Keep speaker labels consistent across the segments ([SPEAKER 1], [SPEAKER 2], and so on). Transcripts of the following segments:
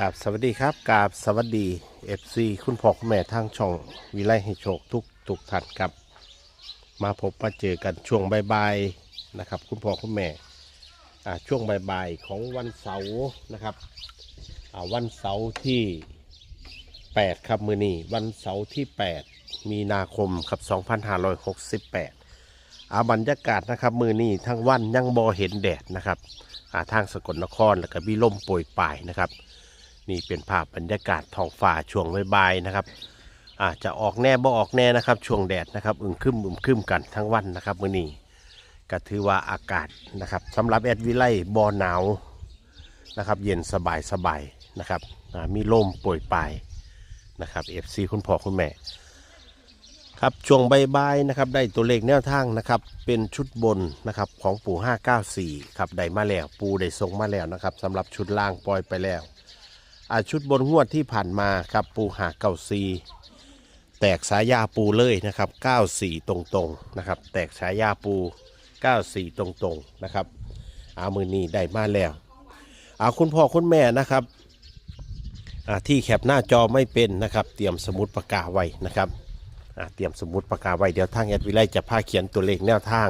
[SPEAKER 1] กราบสวัสดีครับกราบสวัสดีเอฟซีคุณพ่อคุณแม่ทางช่องวิไลให้โชคทุกทุกท่านครับ มาพบมาเจอกันช่วงบ่ายๆนะครับ คุณพ่อคุณแม่อ่าช่วงบ่ายๆของวันเสาร์นะครับอ่าวันเสาร์ที่ 8 ครับมือนี้วันเสาร์ที่ 8 มีนาคมครับ2568อาบรรยากาศนะครับมือนี้ทั้งวันยังบอเห็นแดดนะครับอ่าทางสกลนครแล้วก็มีลมโปรยปลายนะครับ นี่เป็นภาพบรรยากาศท้องฟ้าช่วงบ่ายๆนะครับอาจจะออกแน่บ่ออกแน่นะครับช่วงแดดนะครับอึมครึมอึมครึมกันทั้งวันนะครับมื้อนี้ก็ถือว่าอากาศนะครับสำหรับแอดวิไลบอหนาวนะครับเย็นสบายสบายนะครับอ่ามีลมโปรยปลายนะครับ FC คุณพ่อคุณแม่ครับช่วงบ่ายๆนะครับได้ตัวเลขแนวทางนะครับเป็นชุดบนนะครับของปู่594ครับได้มาแล้วปูได้ส่งมาแล้วนะครับสำหรับชุดล่างปล่อยไปแล้ว อาชุดบนงวดที่ผ่านมาครับปูหาเก้าซีแตกสายาปูเลยนะครับ 94 ตรงๆนะครับ แตกสายาปู 94 ตรงๆนะครับอามือนี้ได้มาแล้วอาคุณพ่อคุณแม่นะครับอาที่แคปหน้าจอไม่เป็นนะครับ เตรียมสมุดปากกาไว้นะครับอาเตรียมสมุดปากกาไว้เดี๋ยวทางแอดวิไลจะพาเขียนตัวเลขแนวทาง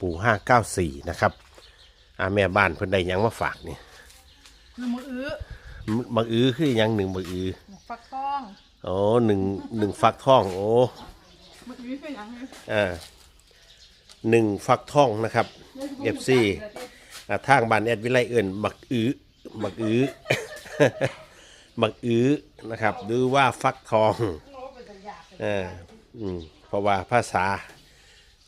[SPEAKER 1] ปู594 นะครับอาแม่บ้านเพิ่นได้ยังมาฝากเนี่
[SPEAKER 2] น้ำมืออื้อ
[SPEAKER 1] บักอือคือหยังหนึ่งบักอือ
[SPEAKER 2] หมกฟักทอง
[SPEAKER 1] โอ้หนึ่งหนึ่งฟักทอง โอ้
[SPEAKER 2] มืออื้อคือหยังไง
[SPEAKER 1] อ่าหนึ่งฟักทองนะครับเอฟซีทางบ้านแอดวิไลเอิญบักอือบักอือ บักอือนะครับ หรือว่าฟักทองอ่าอืมเพราะว่าภาษา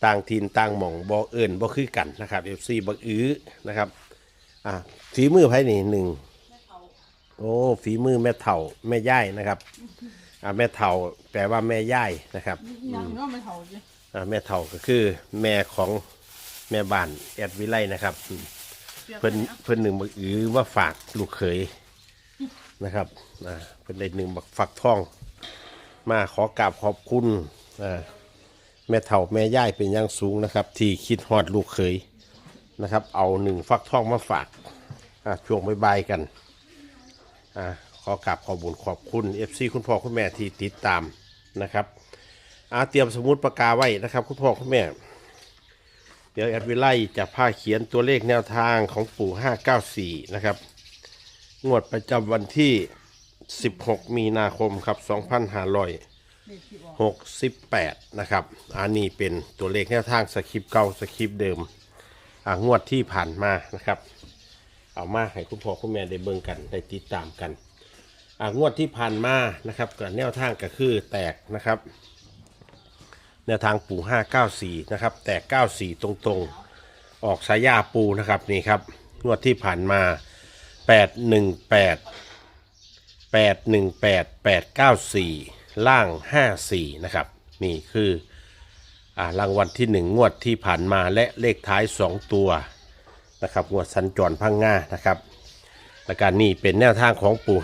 [SPEAKER 1] ต่างถิ่นต่างหม่องบ่เอิญบ่คือกันนะครับเอฟซีบักอือนะครับ อ่าฝีมือไผนี่หนึ่ง โอ้ฝีมือแม่เถ่าแม่ย่ายนะครับอ่าแม่เถ่าแปลว่าแม่ย่ายนะครับ
[SPEAKER 2] หยังก็ไม่เท่าจิ
[SPEAKER 1] อ่าแม่เถ่าก็คือแม่ของแม่บ้านแอดวิไลนะครับอืม
[SPEAKER 2] ปียก
[SPEAKER 1] เพิ่น
[SPEAKER 2] ไปะ
[SPEAKER 1] เพิ่นหนึ่งบักอือว่าฝากลูกเขยนะครับอ่าเพิ่นได้หนึ่งบักฝักทอง มาขอกราบขอบคุณอ่าแม่เถ่าแม่ย่ายเป็นอย่างสูงนะครับ ที่คิดฮอดลูกเขยนะครับ เอาหนึ่งฟักทองมาฝากอ่าช่วงบายๆกัน อ่าขอกราบขอบุญขอบคุณ FC คุณพ่อคุณแม่ที่ติดตามนะครับอาเตรียมสมุดปากกาไว้นะครับ คุณพ่อคุณแม่ เดี๋ยวแอดวิไลจะพาเขียนตัวเลขแนวทางของปู่594 นะครับ งวดประจำวันที่ 16 มีนาคมครับ 2568 นะครับ อันนี้เป็นตัวเลขแนวทางสคริปต์เก่าสคริปต์เดิม อ่างวดที่ผ่านมานะครับ เอามาให้คุณพ่อคุณแม่ได้เบิ่งกันได้ติดตามกันอ่างวดที่ผ่านมานะครับกแนวทางก็คือแตกนะครับ แนวทางปู594นะครับแตก 94 ตรงๆ ออกสายยาปูนะครับนี่ครับงวดที่ผ่านมา 818 818 894 ล่าง 54 นะครับ นี่คืออ่ารางวัลที่ 1 งวดที่ผ่านมาและเลขท้าย 2 ตัว นะครับงวดสัญจรพังง่านะครับและการนี่เป็นแนวทางของปู่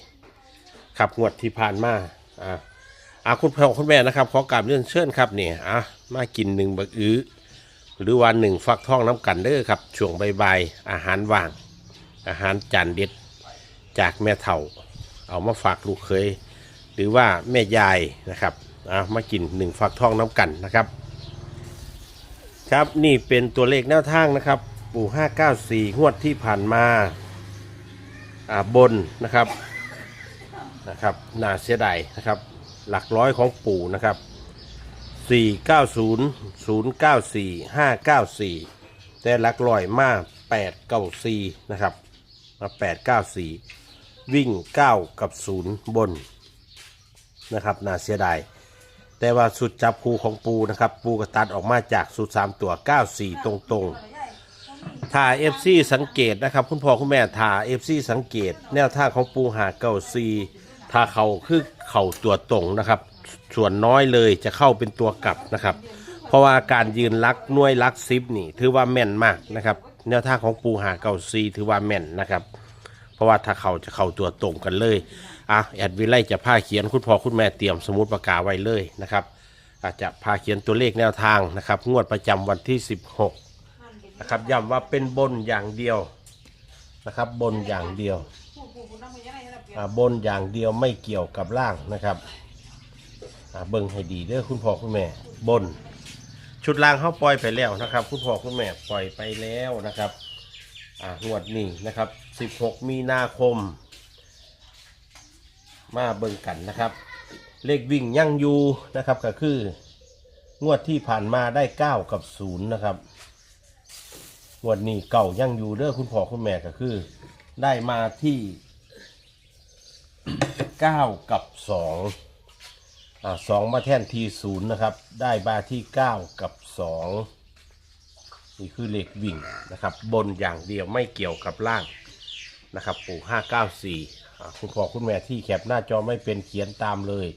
[SPEAKER 1] 594 ครับงวดที่ผ่านมาอ่าอาคุณพ่อคุณแม่นะครับขอกราบเรียนเชิญครับเนี่ยอะมากินหนึ่งบักอื้อหรือวันหนึ่งฟักทองน้ำกันเด้อครับช่วงใบายๆอาหารว่าง อาหารจานเด็ดจากแม่เฒ่า เอามาฝากลูกเคย หรือว่าแม่ยายนะครับอะมากินหนึ่งฟักทองน้ำกันนะครับ ครับนี่เป็นตัวเลขแนวทางนะครับ ปู่ 594 งวดที่ผ่านมาอ่าบนนะครับนะครับน่าเสียดายนะครับ หลักร้อยของปู่นะครับ 490 094 594 แต่หลักร้อยมา894นะครับมา894 วิ่ง 9 กับ 0 บนนะครับน่าเสียดายแต่ว่าสุดจับคูของปูนะครับ ปูก็ตัดออกมาจากสุดสามตัว 94 ตรงๆ ถ้าเอฟซีสังเกตนะครับ คุณพ่อคุณแม่ถ้าเอฟซีสังเกต แนวท่าของปูหาเก้าซีถ้าเขาคือเข่าตัวตรงนะครับ ส่วนน้อยเลยจะเข้าเป็นตัวกลับนะครับ เพราะว่าการยืนลักน่วยลักซิปนี่ ถือว่าแม่นมากนะครับ แนวท่าของปูหาเก้าซีถือว่าแม่นนะครับ เพราะว่าถ้าเขาจะเข้าตัวตรงกันเลยอะแอดวิไลจะพาเขียนคุณพ่อคุณแม่เตรียมสมุดปากกาไว้เลยนะครับอาจจะพาเขียนตัวเลขแนวทางนะครับ งวดประจำวันที่ 16 นะครับย้ำว่าเป็นบนอย่างเดียวนะครับ บนอย่างเดียวอ่าบนอย่างเดียวไม่เกี่ยวกับล่างนะครับอ่าเบิ่งให้ดีเด้อคุณพ่อคุณแม่บน ชุดล่างเขาปล่อยไปแล้วนะครับ คุณพ่อคุณแม่ปล่อยไปแล้วนะครับอ่างวดนี้นะครับ 16 มีนาคม มาเบิ่งกันนะครับ เลขวิ่งยั่งอยูนะครับก็คืองวดที่ผ่านมาได้ 9 กับ 0 นะครับ งวดนี้เก่ายังอยู่เด้อคุณพ่อคุณแม่ก็คือ ได้มาที่9กับ2อ่าสองมาแท่นทีศูนย์นะครับ ได้มาที่9กับ2นี่คือเลขวิ่งนะครับ บนอย่างเดียวไม่เกี่ยวกับล่างนะครับปู่594อ่าคุณพ่อคุณแม่ที่แคปหน้าจอไม่เป็นเขียนตามเลย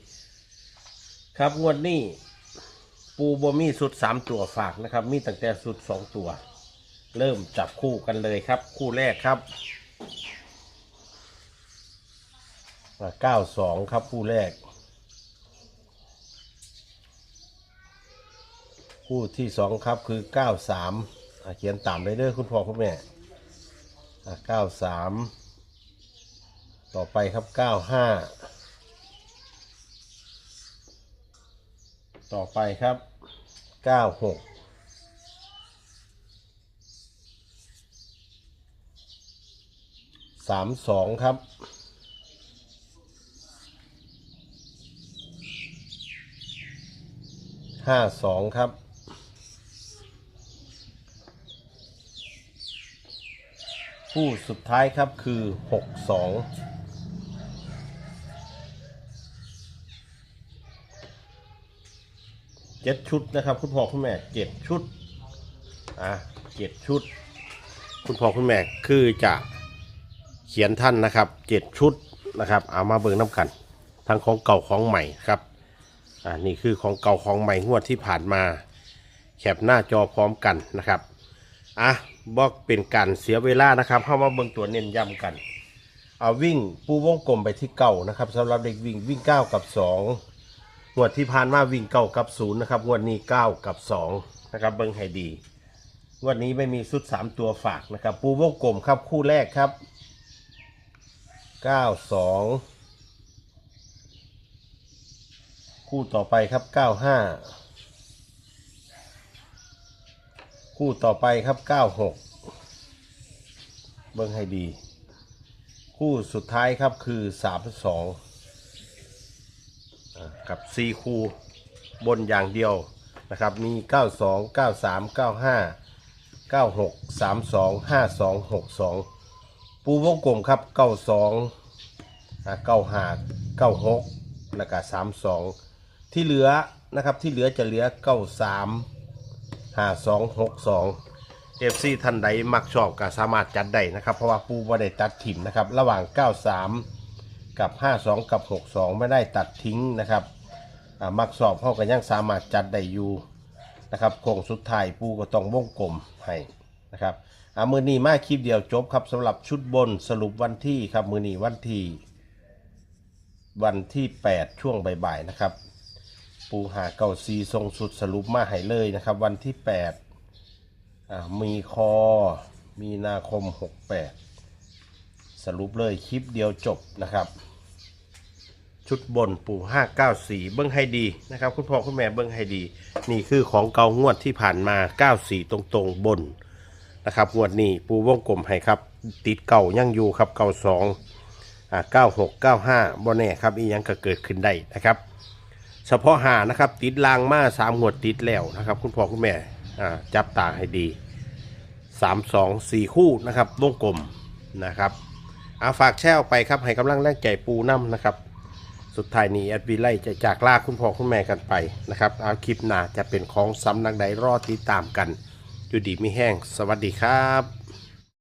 [SPEAKER 1] ครับงวดนี้ปูบมีสุด3ตัวฝากนะครับ มีตั้งแต่สุด2ตัว เริ่มจับคู่กันเลยครับ คู่แรกครับเก้าสองครับคู่แรก คู่ที่สองครับคือเก้าสามเขียนตามเลยเด้อคุณพ่อคุณแม่เก้าสามต่อไปครับเก้าห้าต่อไปครับเก้าหก สามสองครับ ห้าสองครับ คู่สุดท้ายครับคือหกสองเจ็ดชุดนะครับคุณพ่อคุณแม่เจ็ดชุด อะเจ็ดชุด คุณพ่อคุณแม่คือจะ เขียนท่านนะครับเจ็ดชุดนะครับ เอามาเบิ่งน้ำกันทั้งของเก่าของใหม่ครับอ่านี่คือของเก่าของใหม่งวดที่ผ่านมาแคปหน้าจอพร้อมกันนะครับอะบอกเป็นการเสียเวลานะครับเข้ามาเบิ่งตัวเน้นย้ำกัน เอาวิ่งปูวงกลมไปที่เก่านะครับสำหรับเด็กวิ่งวิ่ง 9 กับ 2 งวดที่ผ่านมาวิ่งเก่ากับ0นะครับงวดนี้ 9 กับ 2 นะครับเบิ่งให้ดี งวดนี้ไม่มีชุด 3 ตัวฝากนะครับ ปูวงกลมครับคู่แรกครับ เก้าสองคู่ต่อไปครับเก้าห้าคู่ต่อไปครับเก้าหกเบิ่งให้ดี คู่สุดท้ายครับคือสามสองกับสี่คู่บนอย่างเดียวนะครับ มี 92 93 95 96 32 52 62 ปูวงกลมครับเก้าสองเก้าห้าเก้าหกแล้วก็สามสองที่เหลือนะครับที่เหลือจะเหลือเก้าสามห้าสองหกสองเอฟซีท่านใดมักชอบก็สามารถจัดได้นะครับ เพราะว่าปูไม่ได้ตัดถิ่มนะครับ ระหว่าง 93 กับ 52 กับ 62 ไม่ได้ตัดทิ้งนะครับมักสอบเข้ากันยังสามารถจัดได้อยู่นะครับโค้งสุดท้ายปูก็ต้องวงกลมให้นะครับ อ่ามือนี้มาคลิปเดียวจบครับสำหรับชุดบนสรุปวันที่ครับมือนี้วันที่วันที่ 8 ช่วงบ่ายๆนะครับ ปูหาเก่าซีทรงสุดสรุปมาให้เลยนะครับ วันที่8อ่ามีคอมีนาคม 68 สรุปเลยคลิปเดียวจบนะครับชุดบนปู594เบิ้งให้ดีนะครับ คุณพ่อคุณแม่เบิ้งให้ดี นี่คือของเก่างวดที่ผ่านมา94ตรงๆบน นะครับงวดนี้ปูวงกลมให้ครับ ติดเก่ายังอยู่ครับเก่าสองอ่าเก้าหกเก้าห้าบ่แน่ครับอียังก็เกิดขึ้นได้นะครับ เฉพาะหานะครับ ติดลางมาสามงวดติดแล้วนะครับ คุณพ่อคุณแม่อ่าจับตาให้ดีสามสองสี่คู่นะครับวงกลมนะครับเอาฝากแช่ออกไปครับให้กำลังแรงใจปูน้ำนะครับ สุดท้ายนี้แอดวีไลจะจากลาคุณพ่อคุณแม่กันไปนะครับเอาคลิปหน้าจะเป็นของสำนักใดรอติดตามกัน อยู่ดีไม่แห้ง สวัสดีครับ